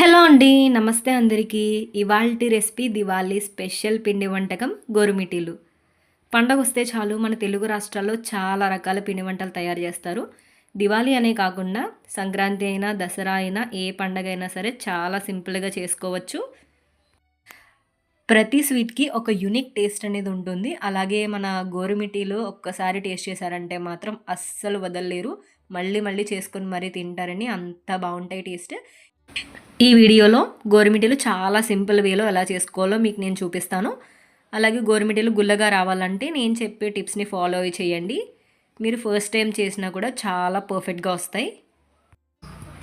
Hello అండి నమస్తే అందరికీ. ఇవాల్టి రెసిపీ దివాళీ స్పెషల్ పిండి వంటకం గోరుమిటీలు పండగ వస్తే చాలు మన తెలుగు రాష్ట్రాల్లో చాలా రకాల పిండి వంటలు తయారు చేస్తారు. దివాళీ అనే కాకుండా సంక్రాంతి అయినా దసరా అయినా ఏ పండగ అయినా సరే చాలా సింపుల్గా చేసుకోవచ్చు. ప్రతి స్వీట్కి ఒక యూనిక్ టేస్ట్ అనేది ఉంటుంది. అలాగే మన గోరుమిటీలు ఒక్కసారి టేస్ట్ చేశారంటే మాత్రం అస్సలు వదలలేరు. మళ్ళీ మళ్ళీ చేసుకొని మరీ తింటారని అంత బాగుంటాయి టేస్ట్. ఈ వీడియోలో గోరుమిటీలు చాలా సింపుల్ వేలో ఎలా చేసుకోవాలో మీకు నేను చూపిస్తాను. అలాగే గోరుమిటీలు గుల్లగా రావాలంటే నేను చెప్పే టిప్స్ని ఫాలో చేయండి. మీరు ఫస్ట్ టైం చేసినా కూడా చాలా పర్ఫెక్ట్గా వస్తాయి.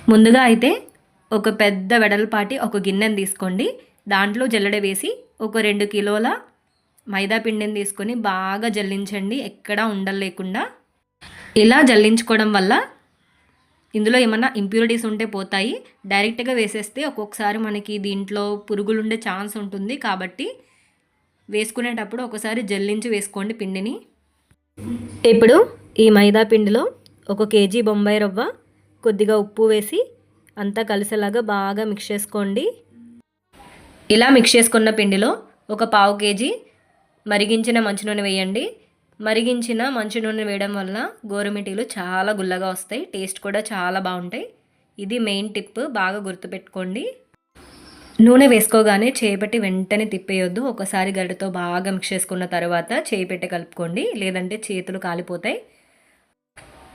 ముందుగా అయితే ఒక పెద్ద వెడల్పాటి ఒక గిన్నెను తీసుకోండి. దాంట్లో జల్లెడ వేసి ఒక రెండు కిలోల మైదా పిండిని తీసుకొని బాగా జల్లించండి. ఎక్కడా ఉండలేకుండా. ఇలా జల్లించుకోవడం వల్ల ఇందులో ఏమన్నా ఇంప్యూరిటీస్ ఉంటే పోతాయి. డైరెక్ట్గా వేసేస్తే ఒక్కొక్కసారి మనకి దీంట్లో పురుగులు ఉండే ఛాన్స్ ఉంటుంది. కాబట్టి వేసుకునేటప్పుడు ఒకసారి జల్లించి వేసుకోండి పిండిని. ఇప్పుడు ఈ మైదా పిండిలో ఒక కేజీ బొంబాయి రవ్వ కొద్దిగా ఉప్పు వేసి అంతా కలిసేలాగా బాగా మిక్స్ చేసుకోండి. ఇలా మిక్స్ చేసుకున్న పిండిలో ఒక పావు కేజీ మరిగించిన మంచినూనె వేయండి. మరిగించిన మంచి నూనె వేయడం వల్ల గోరుమిటీలు చాలా గుల్లగా వస్తాయి. టేస్ట్ కూడా చాలా బాగుంటాయి. ఇది మెయిన్ టిప్ బాగా గుర్తుపెట్టుకోండి. నూనె వేసుకోగానే చేపట్టి వెంటనే తిప్పేయొద్దు. ఒకసారి గడ్డతో బాగా మిక్స్ చేసుకున్న తర్వాత చేయి పెట్టి కలుపుకోండి. లేదంటే చేతులు కాలిపోతాయి.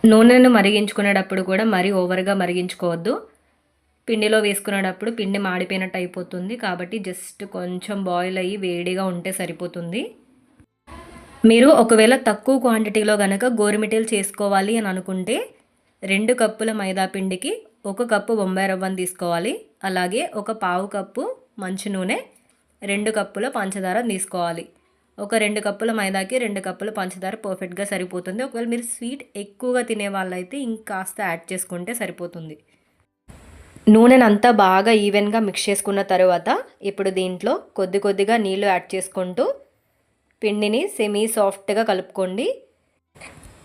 నూనెను మరిగించుకునేటప్పుడు కూడా మరీ ఓవర్గా మరిగించుకోవద్దు. పిండిలో వేసుకునేటప్పుడు పిండి మాడిపోయినట్టు అయిపోతుంది. కాబట్టి జస్ట్ కొంచెం బాయిల్ అయ్యి వేడిగా ఉంటే సరిపోతుంది. మీరు ఒకవేళ తక్కువ క్వాంటిటీలో కనుక గోరుమిటీలు చేసుకోవాలి అని అనుకుంటే రెండు కప్పుల మైదా పిండికి ఒక కప్పు బొంబాయి రవ్వను తీసుకోవాలి. అలాగే ఒక పావు కప్పు మంచి నూనె రెండు కప్పుల పంచదార తీసుకోవాలి. ఒక రెండు కప్పుల మైదాకి రెండు కప్పుల పంచదార పర్ఫెక్ట్గా సరిపోతుంది. ఒకవేళ మీరు స్వీట్ ఎక్కువగా తినే వాళ్ళైతే ఇంకాస్త యాడ్ చేసుకుంటే సరిపోతుంది. నూనెనంతా బాగా ఈవెన్గా మిక్స్ చేసుకున్న తర్వాత ఇప్పుడు దీంట్లో కొద్ది కొద్దిగా నీళ్ళు యాడ్ చేసుకుంటూ పిండిని సెమీ సాఫ్ట్గా కలుపుకోండి.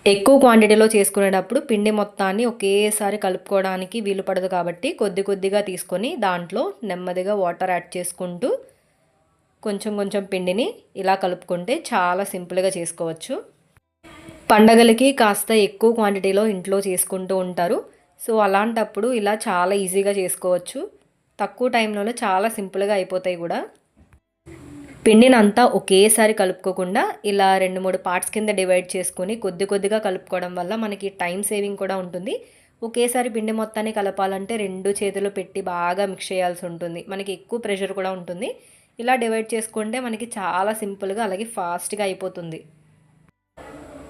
ఎక్కువ క్వాంటిటీలో చేసుకునేటప్పుడు పిండి మొత్తాన్ని ఒకేసారి కలుపుకోవడానికి వీలు పడదు కాబట్టి కొద్ది కొద్దిగా తీసుకొని దాంట్లో నెమ్మదిగా వాటర్ యాడ్ చేసుకుంటూ కొంచెం కొంచెం పిండిని ఇలా కలుపుకుంటే చాలా సింపుల్గా చేసుకోవచ్చు. పండగలకి కాస్త ఎక్కువ క్వాంటిటీలో ఇంట్లో చేసుకుంటూ ఉంటారు. సో అలాంటప్పుడు ఇలా చాలా ఈజీగా చేసుకోవచ్చు. తక్కువ టైంలోనే చాలా సింపుల్గా అయిపోతాయి కూడా. పిండినంతా ఒకేసారి కలుపుకోకుండా ఇలా రెండు మూడు పార్ట్స్ కింద డివైడ్ చేసుకొని కొద్ది కొద్దిగా కలుపుకోవడం వల్ల మనకి టైం సేవింగ్ కూడా ఉంటుంది. ఒకేసారి పిండి మొత్తాన్ని కలపాలంటే రెండు చేతులు పెట్టి బాగా మిక్స్ చేయాల్సి ఉంటుంది. మనకి ఎక్కువ ప్రెషర్ కూడా ఉంటుంది. ఇలా డివైడ్ చేసుకుంటే మనకి చాలా సింపుల్గా అలాగే ఫాస్ట్గా అయిపోతుంది.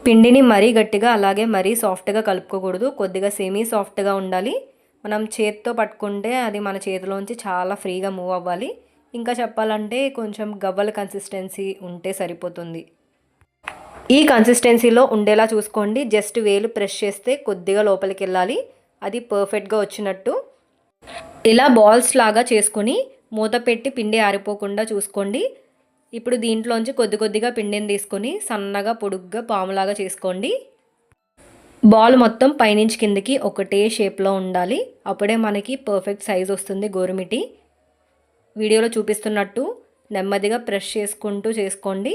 పిండిని మరీ గట్టిగా అలాగే మరీ సాఫ్ట్గా కలుపుకోకూడదు. కొద్దిగా సెమీ సాఫ్ట్గా ఉండాలి. మనం చేత్తో పట్టుకుంటే అది మన చేతిలోంచి చాలా ఫ్రీగా మూవ్ అవ్వాలి. ఇంకా చెప్పాలంటే కొంచెం గవ్వల కన్సిస్టెన్సీ ఉంటే సరిపోతుంది. ఈ కన్సిస్టెన్సీలో ఉండేలా చూసుకోండి. జస్ట్ వేలు ప్రెస్ చేస్తే కొద్దిగా లోపలికి వెళ్ళాలి. అది పర్ఫెక్ట్గా వచ్చినట్టు. ఇలా బాల్స్ లాగా చేసుకొని మూత పెట్టి పిండి ఆరిపోకుండా చూసుకోండి. ఇప్పుడు దీంట్లోంచి కొద్ది కొద్దిగా పిండిని తీసుకొని సన్నగా పొడుగ్గా పాములాగా చేసుకోండి. బాల్ మొత్తం పైనుంచి కిందకి ఒకటే షేప్లో ఉండాలి. అప్పుడే మనకి పర్ఫెక్ట్ సైజ్ వస్తుంది గోరుమిటి వీడియోలో చూపిస్తున్నట్టు నెమ్మదిగా ప్రెష్ చేసుకుంటూ చేసుకోండి.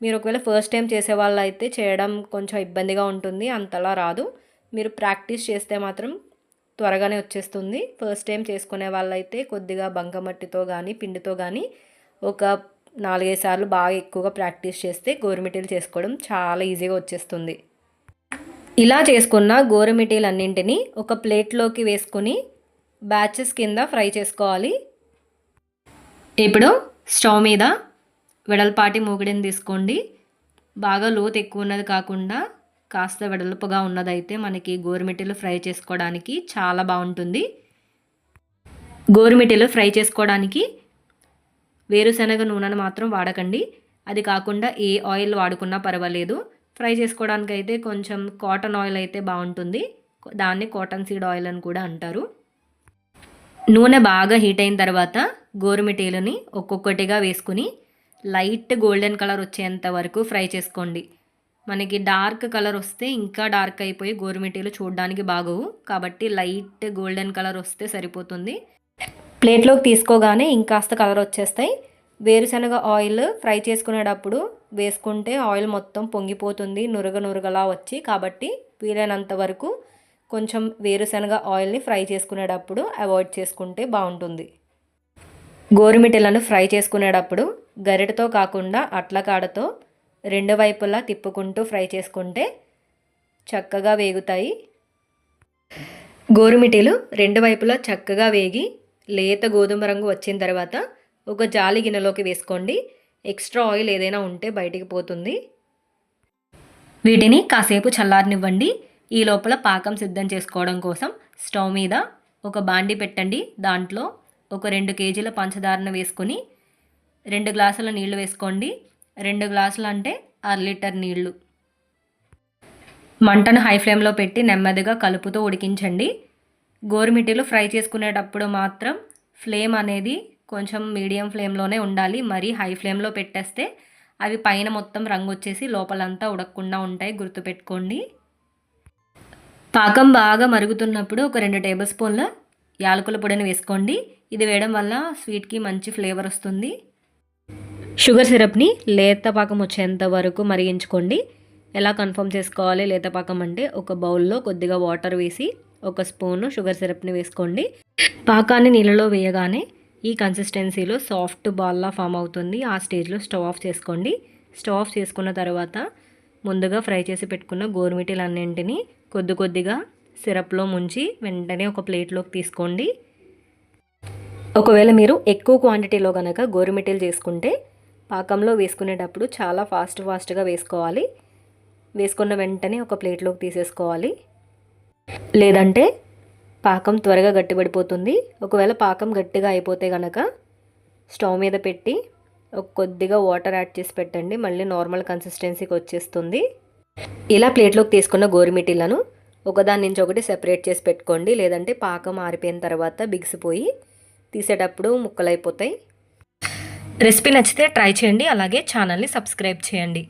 మీరు ఒకవేళ ఫస్ట్ టైం చేసే వాళ్ళు అయితే చేయడం కొంచెం ఇబ్బందిగా ఉంటుంది అంతలా రాదు. మీరు ప్రాక్టీస్ చేస్తే మాత్రం త్వరగానే వచ్చేస్తుంది. ఫస్ట్ టైం చేసుకునే వాళ్ళైతే కొద్దిగా బంకమట్టితో కానీ పిండితో కానీ ఒక నాలుగైదు సార్లు బాగా ఎక్కువగా ప్రాక్టీస్ చేస్తే గోరుమిటీలు చేసుకోవడం చాలా ఈజీగా వచ్చేస్తుంది. ఇలా చేసుకున్న గోరుమిటీలు అన్నింటినీ ఒక ప్లేట్లోకి వేసుకొని బ్యాచెస్ కింద ఫ్రై చేసుకోవాలి. ఇప్పుడు స్టవ్ మీద వెడల్పాటి మూగిడిని తీసుకోండి. బాగా లోతు ఎక్కువ ఉన్నది కాకుండా కాస్త వెడల్పుగా ఉన్నదైతే మనకి గోరుమిట్టెలు ఫ్రై చేసుకోవడానికి చాలా బాగుంటుంది. గోరుమిట్టెలు ఫ్రై చేసుకోవడానికి వేరుశనగ నూనెను మాత్రం వాడకండి. అది కాకుండా ఏ ఆయిల్ వాడుకున్నా పర్వాలేదు. ఫ్రై చేసుకోవడానికి అయితే కొంచెం కాటన్ ఆయిల్ అయితే బాగుంటుంది. దాన్ని కాటన్ సీడ్ ఆయిల్ అని కూడా అంటారు. నూనె బాగా హీట్ అయిన తర్వాత గోరుమిటీలని ఒక్కొక్కటిగా వేసుకుని లైట్ గోల్డెన్ కలర్ వచ్చేంత వరకు ఫ్రై చేసుకోండి. మనకి డార్క్ కలర్ వస్తే ఇంకా డార్క్ అయిపోయి గోరుమిటీలు చూడడానికి బాగోవు. కాబట్టి లైట్ గోల్డెన్ కలర్ వస్తే సరిపోతుంది. ప్లేట్లోకి తీసుకోగానే ఇంకాస్త కలర్ వచ్చేస్తాయి. వేరుశనగ ఆయిల్ ఫ్రై చేసుకునేటప్పుడు వేసుకుంటే ఆయిల్ మొత్తం పొంగిపోతుంది నురగ నురగలా వచ్చి. కాబట్టి వీలైనంత వరకు కొంచెం వేరుశనగ ఆయిల్ని ఫ్రై చేసుకునేటప్పుడు అవాయిడ్ చేసుకుంటే బాగుంటుంది. గోరుమిట్టలను ఫ్రై చేసుకునేటప్పుడు గరిటతో కాకుండా అట్ల కాడతో రెండు వైపులా తిప్పుకుంటూ ఫ్రై చేసుకుంటే చక్కగా వేగుతాయి. గోరుమిటీలు రెండు వైపులా చక్కగా వేగి లేత గోధుమ రంగు వచ్చిన తర్వాత ఒక జాలి గిన్నెలోకి వేసుకోండి. ఎక్స్ట్రా ఆయిల్ ఏదైనా ఉంటే బయటికి పోతుంది. వీటిని కాసేపు చల్లారనివ్వండి. ఈ లోపల పాకం సిద్ధం చేసుకోవడం కోసం స్టవ్ మీద ఒక బాండి పెట్టండి. దాంట్లో ఒక రెండు కేజీల పంచదారను వేసుకొని రెండు గ్లాసుల నీళ్ళు వేసుకోండి. రెండు గ్లాసులు అంటే అర లీటర్ నీళ్ళు. మంటను హై ఫ్లేమ్లో పెట్టి నెమ్మదిగా కలుపుతూ ఉడికించండి. గోరుమిటీలు ఫ్రై చేసుకునేటప్పుడు మాత్రం ఫ్లేమ్ అనేది కొంచెం మీడియం ఫ్లేమ్లోనే ఉండాలి. మరీ హై ఫ్లేమ్లో పెట్టేస్తే అవి పైన మొత్తం రంగు వచ్చేసి లోపలంతా ఉడకకుండా ఉంటాయి. గుర్తుపెట్టుకోండి. పాకం బాగా మరుగుతున్నప్పుడు ఒక రెండు టేబుల్ స్పూన్ల యాలకుల పొడిని వేసుకోండి. ఇది వేయడం వల్ల స్వీట్కి మంచి ఫ్లేవర్ వస్తుంది. షుగర్ సిరప్ని లేత పాకం వచ్చేంత వరకు మరిగించుకోండి. ఎలా కన్ఫర్మ్ చేసుకోవాలి? లేత పాకం అంటే ఒక బౌల్లో కొద్దిగా వాటర్ వేసి ఒక స్పూను షుగర్ సిరప్ని వేసుకోండి. పాకాన్ని నీళ్ళలో వేయగానే ఈ కన్సిస్టెన్సీలో సాఫ్ట్ బాల్లా ఫామ్ అవుతుంది. ఆ స్టేజ్లో స్టవ్ ఆఫ్ చేసుకోండి. స్టవ్ ఆఫ్ చేసుకున్న తర్వాత ముందుగా ఫ్రై చేసి పెట్టుకున్న గోరుమిటీలన్నింటినీ కొద్ది కొద్దిగా సిరప్లో ముంచి వెంటనే ఒక ప్లేట్లోకి తీసుకోండి. ఒకవేళ మీరు ఎక్కువ క్వాంటిటీలో కనుక గోరుమిటీలు చేసుకుంటే పాకంలో వేసుకునేటప్పుడు చాలా ఫాస్ట్ ఫాస్ట్గా వేసుకోవాలి. వేసుకున్న వెంటనే ఒక ప్లేట్లోకి తీసేసుకోవాలి. లేదంటే పాకం త్వరగా గట్టిపడిపోతుంది. ఒకవేళ పాకం గట్టిగా అయిపోతే కనుక స్టవ్ మీద పెట్టి ఒక కొద్దిగా వాటర్ యాడ్ చేసి పెట్టండి. మళ్ళీ నార్మల్ కన్సిస్టెన్సీకి వచ్చేస్తుంది. ఇలా ప్లేట్లోకి తీసుకున్న గోరుమిటిలను ఒకదాని నుంచి ఒకటి సెపరేట్ చేసి పెట్టుకోండి. లేదంటే పాకం ఆరిపోయిన తర్వాత బిగిసిపోయి తీసేటప్పుడు ముక్కలైపోతాయి. రెసిపీ నచ్చితే ట్రై చేయండి. అలాగే ఛానల్ని సబ్స్క్రైబ్ చేయండి.